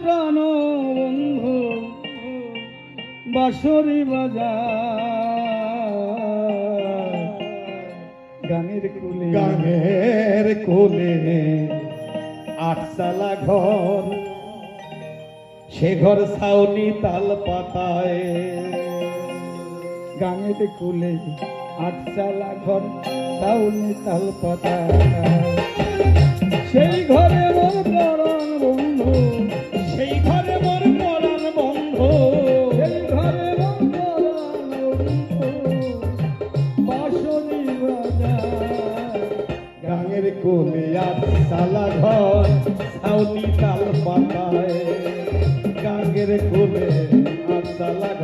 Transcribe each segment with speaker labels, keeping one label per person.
Speaker 1: প্রাণ বন্ধু বাঁশরি বাজার গানের কুলে
Speaker 2: গানের কোলে আটচালা ঘর সে ঘর ছাউনি তাল পাতায়।
Speaker 1: গানের কুলে আটচালা ঘর তাউনি তাল পাতা সেই ঘরে মোর বন্ধু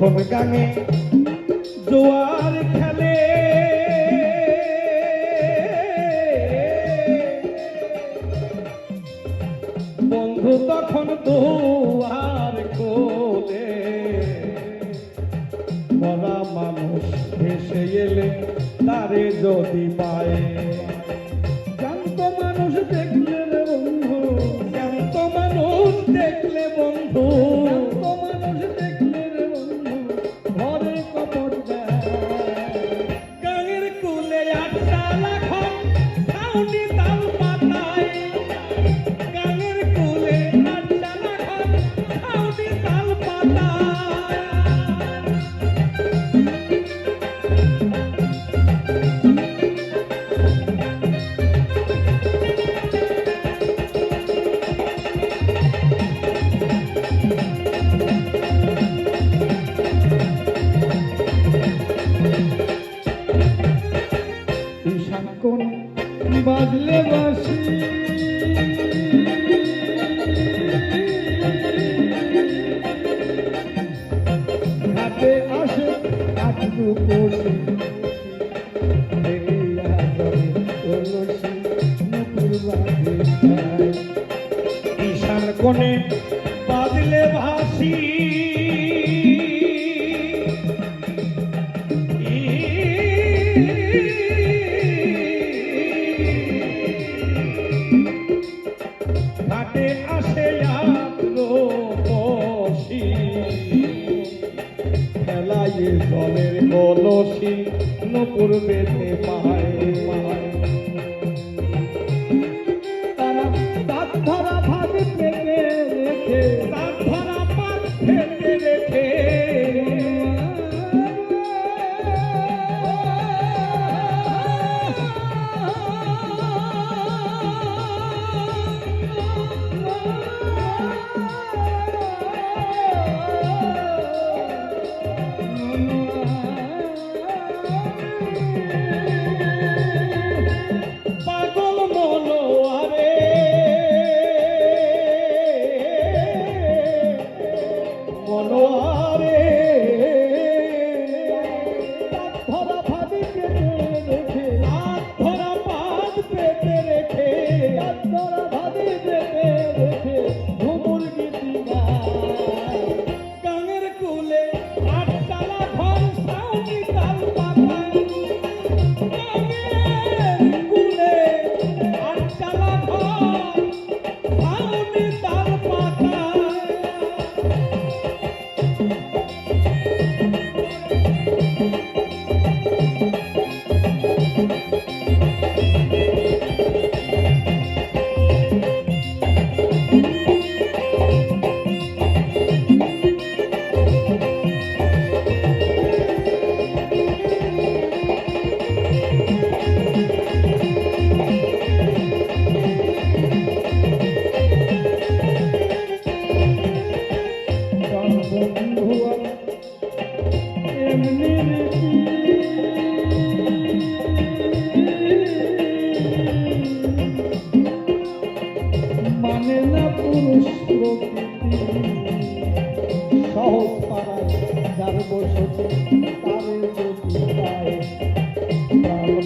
Speaker 1: যখন
Speaker 2: গাঙে জোয়ার খেলে। বন্ধু তখন দুয়ার কোলে মরা মানুষ ভেসে এলে তারে যদি পায়।
Speaker 1: বাজলে বাসি ঘাটে আসে বাজে যায়।
Speaker 2: ঈশান কোণে বাদলে ভাসি ঘাটে নপুর বেতে রাধার বসেছে
Speaker 1: তার
Speaker 2: প্রতিকায়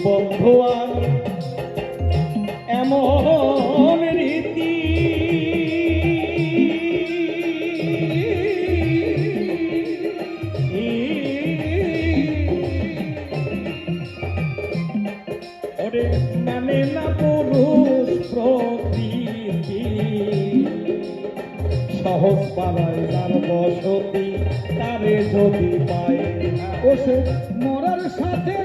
Speaker 2: বন্ধু আর এমন রীতি। ওরে নামে না পুরুষ প্রকৃতি। সহজ পাড়ায় তার বসতি। যদি পায়
Speaker 1: ও সে মরার সাথে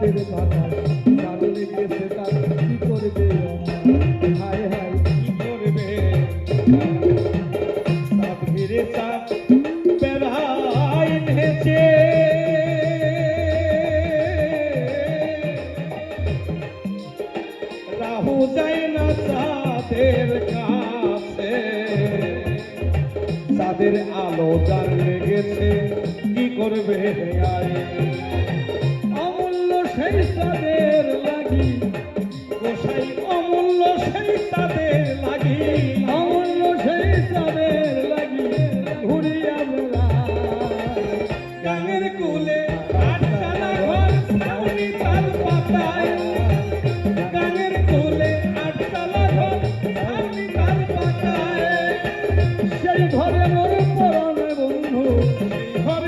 Speaker 2: তাদের কথা
Speaker 1: করবে হায় হায়, কি রাহু যায় না সাদের কাছে। সাদের আলো যার লেগেছে, কি করবে আয় সেই
Speaker 2: তাদের লাগি গোসাই অমূল্য সেই তাদের লাগি অমূল্য সেই তাদের লাগি ঘুরি আমরা গাঙের ঘরে মোর পরনে বন্ধু ঘরে